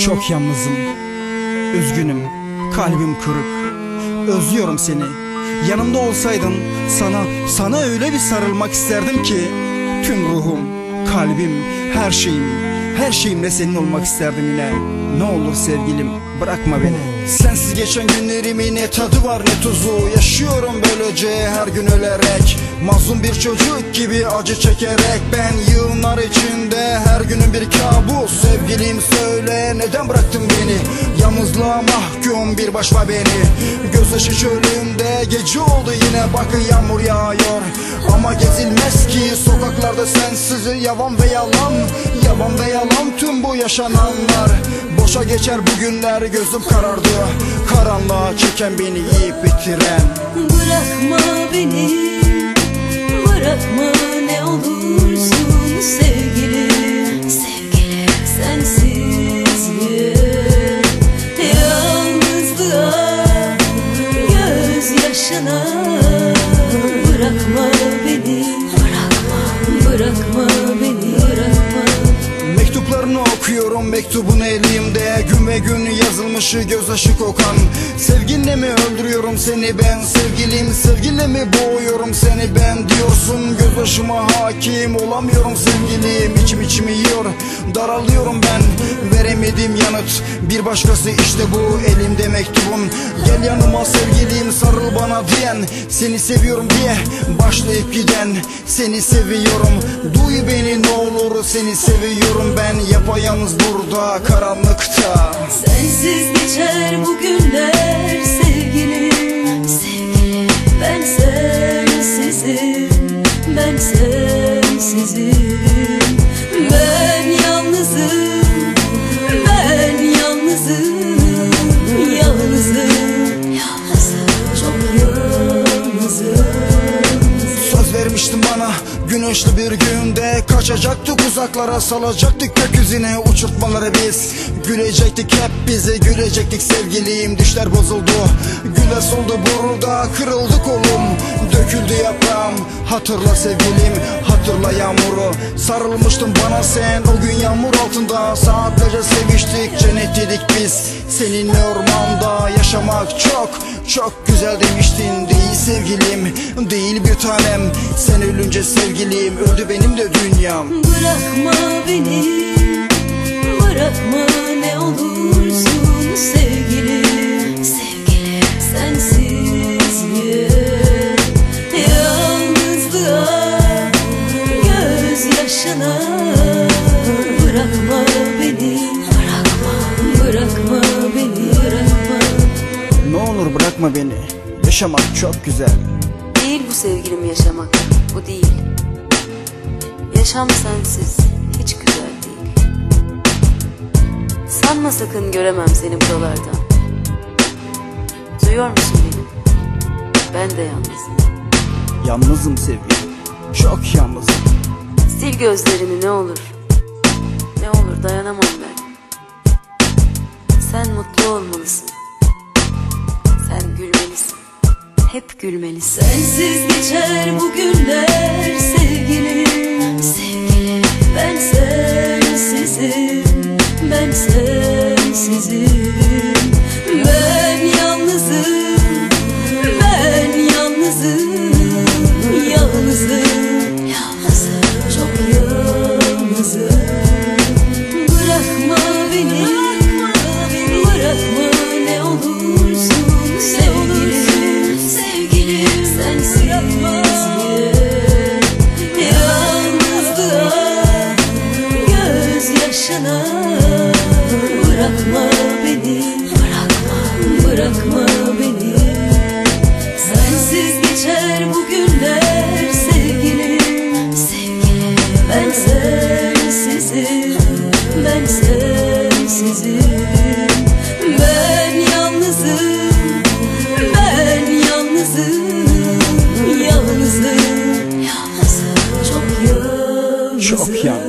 Çok yalnızım, üzgünüm, kalbim kırık. Özlüyorum seni. Yanımda olsaydın sana sana öyle bir sarılmak isterdim ki tüm ruhum, kalbim, her şeyim, her şeyimle senin olmak isterdim yine. Ne olur sevgilim, bırakma beni. Sensiz geçen günlerimin ne tadı var ne tuzu? Yaşıyorum böylece her gün ölerek. Mazlum bir çocuk gibi acı çekerek. Ben yığınlar içinde her günün bir kabus. Sevgilim söyle neden bıraktın beni? Yalnızlığa mahkum bir başma beni. Gözyaşı çölümde gece oldu yine bakın yağmur yağıyor. Ama gezilmez ki sokaklarda sensiz yavan ve yalan. Yavan ve yalan tüm bu yaşananlar Boşa geçer bugünler gözüm karardı. Karanlığa çeken beni yiyip bitiren. Bırakma beni Bırakma ne olursun sevgilim Sevgilim Sensizliğe Yalnızlığa Gözyaşına Bırakma beni Mektuplarını okuyorum mektubun elimde. Gün ve gün yazılmışı gözyaşı kokan. Sevginle mi öldürüyorum seni ben? Sevgilim sevgiyle mi boğuyorum seni ben Diyorsun. Gözyaşıma hakim olamıyorum sevgilim. İçim içimi yiyor daralıyorum ben Veremedim yanıt. Bir başkası işte bu elimde mektubun Gel yanıma sevgilim sarıl bana diyen. Seni seviyorum diye başlayıp giden. Seni seviyorum. Duy beni ne olur Seni seviyorum. Ben yapayalnız burada karanlıkta. Sensiz geçer bu günler sevgilim. Sevgilim ben sensizim. Ben sensizim güneşli bir günde Kaçacaktık uzaklara salacaktık gökyüzüne uçurtmaları biz. Gülecektik hep bize gülecektik sevgilim Düşler bozuldu. Güller soldu burada kırıldı kolum Döküldü yaprağım. Hatırla sevgilim hatırla yağmuru Sarılmıştın bana sen. O gün yağmur altında Saatlerce seviştik cennet dedik biz. Seninle ormanda yaşamak çok çok güzel demiştin. Değil sevgilim Değil bir tanem. Sen ölünce sevgilim Öldü benim de dünyam. Bırakma beni Bırakma ne olursun Sevgilim bırakma beni Yaşamak çok güzel Değil bu sevgilim yaşamak, bu değil. Yaşam sensiz, hiç güzel değil. Sanma sakın göremem seni buralardan. Duyuyor musun beni? Ben de yalnızım. Yalnızım sevgilim Çok yalnızım Sil gözlerini ne olur. Ne olur dayanamam ben. Sen mutlu olmalısın. Hep gülmelisin. Sensiz geçer bu günler sevgilim. Sevgilim ben sensizim. Ben sensizim. Ben yalnızım. Ben yalnızım. Yalnızım sensizim Ben yalnızım Ben yalnızım Yalnızım Yalnızım. Çok yalnızım. Çok yalnızım